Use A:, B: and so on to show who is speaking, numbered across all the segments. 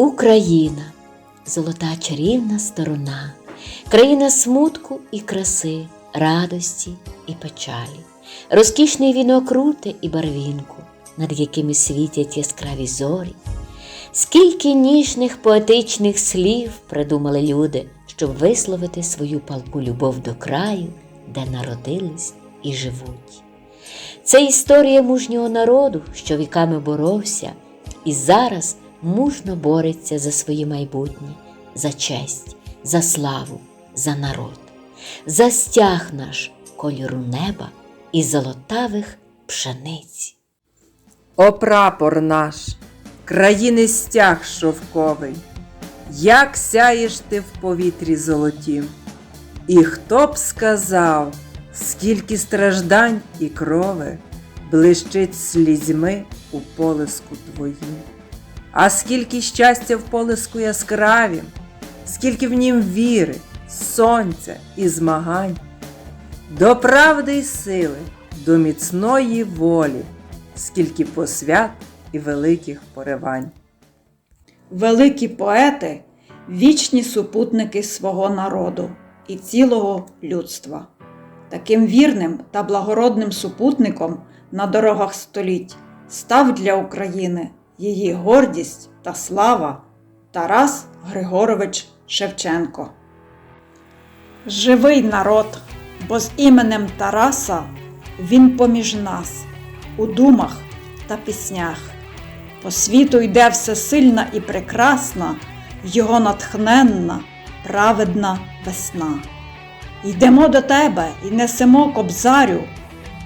A: Україна золота чарівна сторона, країна смутку і краси, радості і печалі, розкішний вінок рути і барвінку, над якими світять яскраві зорі. Скільки ніжних поетичних слів придумали люди, щоб висловити свою палку любов до краю, де народились і живуть. Це історія мужнього народу, що віками боровся, і зараз мужно бореться за своє майбутнє, за честь, за славу, за народ, за стяг наш кольору неба і золотавих пшениць.
B: О прапор наш, країни стяг шовковий, як сяєш ти в повітрі золотім. І хто б сказав, скільки страждань і крови блищить слізьми у полиску твоїм, а скільки щастя в полиску яскравім, скільки в нім віри, сонця і змагань, до правди й сили, до міцної волі, скільки посвят і великих поривань.
C: Великі поети вічні супутники свого народу і цілого людства. Таким вірним та благородним супутником на дорогах століть став для України її гордість та слава Тарас Григорович Шевченко. Живий народ, бо з іменем Тараса він поміж нас у думах та піснях. По світу йде всесильна і прекрасна, його натхненна, праведна весна. Йдемо до тебе і несемо кобзарю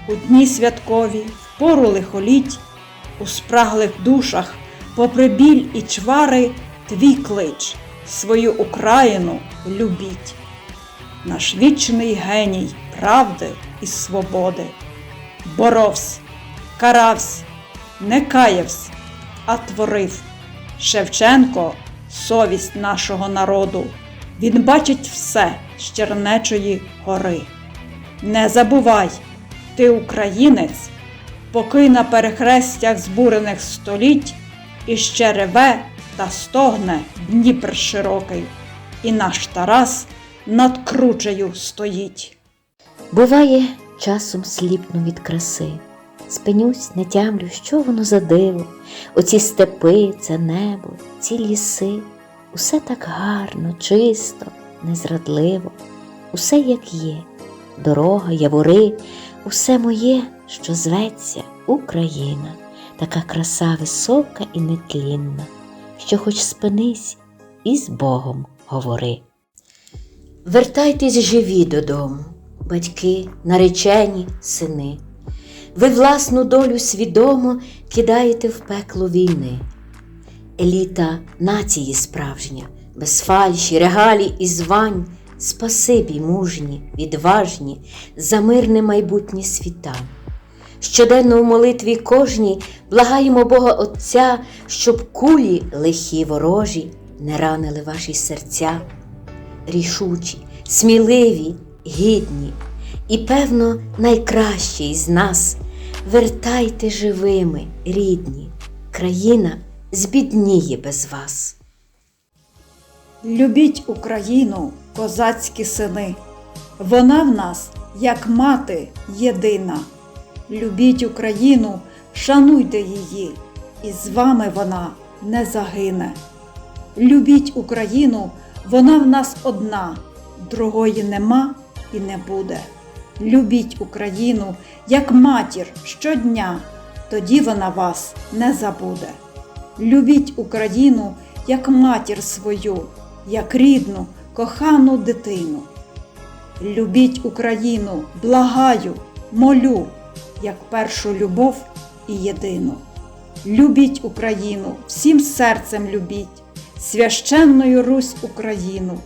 C: у дні святкові, в пору лихоліть, у спраглих душах, попри біль і чвари, твій клич, свою Україну любіть. Наш вічний геній правди і свободи. Боровсь, каравсь, не каявсь, а творив. Шевченко совість нашого народу. Він бачить все з Чернечої гори. Не забувай, ти українець, поки на перехрестях збурених століть іще реве та стогне Дніпр широкий, і наш Тарас над кручею стоїть.
A: Буває, часом сліпну від краси, спинюсь, не тямлю, що воно за диво, оці степи, це небо, ці ліси, усе так гарно, чисто, незрадливо, усе як є, дорога, явори, усе моє, що зветься Україна, така краса висока і нетлінна, що хоч спинись і з Богом говори. Вертайтесь живі додому, батьки, наречені, сини. Ви власну долю свідомо кидаєте в пекло війни. Еліта нації справжня, без фальші, регалій і звань, спасибі мужні, відважні, за мирне майбутнє світа. Щоденно в молитві кожній благаємо Бога Отця, щоб кулі лихі ворожі не ранили ваші серця рішучі, сміливі, гідні і, певно, найкращі із нас. Вертайте живими, рідні, країна збідніє без вас.
C: Любіть Україну, козацькі сини, вона в нас, як мати, єдина. Любіть Україну, шануйте її, і з вами вона не загине. Любіть Україну, вона в нас одна, другої нема і не буде. Любіть Україну, як матір щодня, тоді вона вас не забуде. Любіть Україну, як матір свою, як рідну, кохану дитину. Любіть Україну, благаю, молю, як першу любов і єдину. Любіть Україну, всім серцем любіть, священною Русь Україну,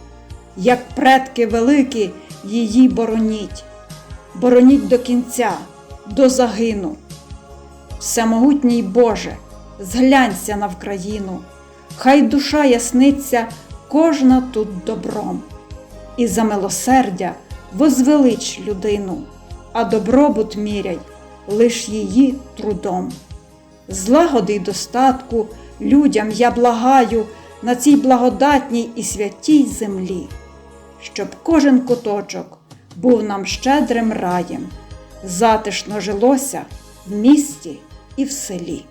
C: як предки великі її бороніть, бороніть до кінця, до загину. Всемогутній Боже, зглянься на Вкраїну, хай душа ясниться кожна тут добром, і за милосердя возвелич людину, а добробут міряй лиш її трудом. Злагоди й достатку людям я благаю, на цій благодатній і святій землі, щоб кожен куточок був нам щедрим раєм, затишно жилося в місті і в селі.